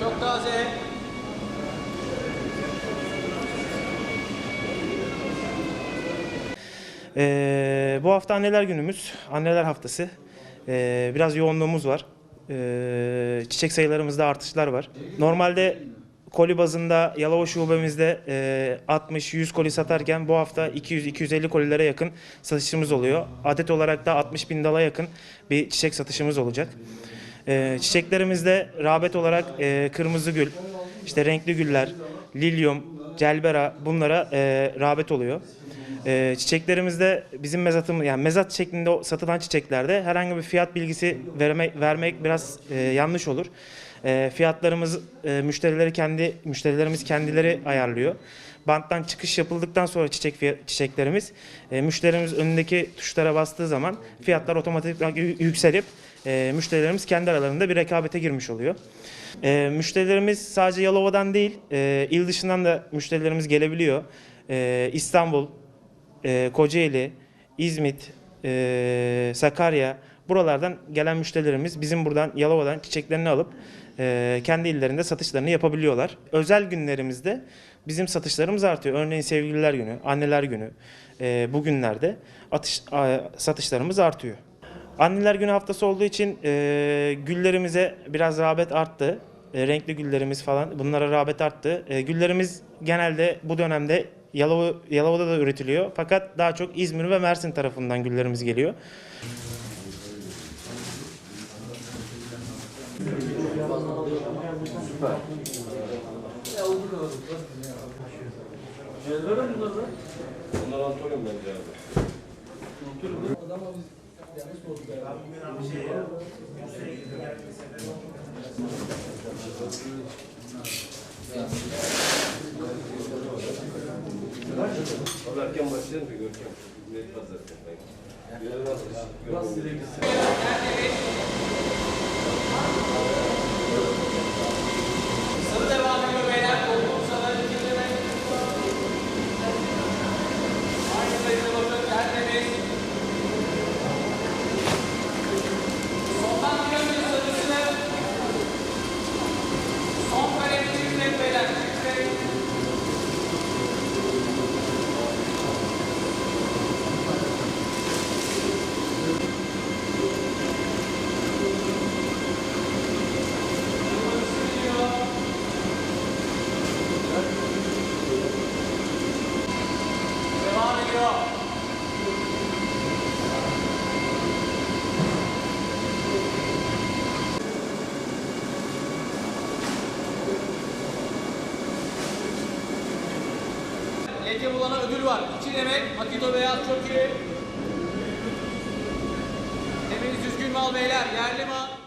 Çok taze. Ee, bu hafta anneler günümüz, anneler haftası. Ee, biraz yoğunluğumuz var. Ee, çiçek sayılarımızda artışlar var. Normalde koli bazında Yalova şubemizde e, 60-100 koli satarken bu hafta 200-250 kolilere yakın satışımız oluyor. Adet olarak da 60 bin dala yakın bir çiçek satışımız olacak. Ee, çiçeklerimizde rağbet olarak e, kırmızı gül, işte renkli güller, lilyum, celbera bunlara e, rağbet oluyor. Ee, çiçeklerimizde bizim mezatımız yani mezat şeklinde satılan çiçeklerde herhangi bir fiyat bilgisi vermek vermek biraz e, yanlış olur. E, fiyatlarımız müşterileri kendi müşterilerimiz kendileri ayarlıyor. Banttan çıkış yapıldıktan sonra çiçek fiya- çiçeklerimiz müşterimiz önündeki tuşlara bastığı zaman fiyatlar otomatik olarak yü- yükselip e, müşterilerimiz kendi aralarında bir rekabete girmiş oluyor. E, müşterilerimiz sadece Yalova'dan değil, e, il dışından da müşterilerimiz gelebiliyor. E, İstanbul, e, Kocaeli, İzmit, e, Sakarya buralardan gelen müşterilerimiz bizim buradan Yalova'dan çiçeklerini alıp e, kendi illerinde satışlarını yapabiliyorlar. Özel günlerimizde bizim satışlarımız artıyor. Örneğin sevgililer günü, anneler günü e, bu günlerde atış, a- satışlarımız artıyor. Anneler günü haftası olduğu için e, güllerimize biraz rağbet arttı. E, renkli güllerimiz falan bunlara rağbet arttı. E, güllerimiz genelde bu dönemde Yalova, Yalova'da da üretiliyor. Fakat daha çok İzmir ve Mersin tarafından güllerimiz geliyor. Valla erken başlayalım da Görkem. Net zaten. Sarı Leke bulana ödül var. İki demek. Akito beyaz çok iyi. Temiz düzgün mal beyler. Yerli mal.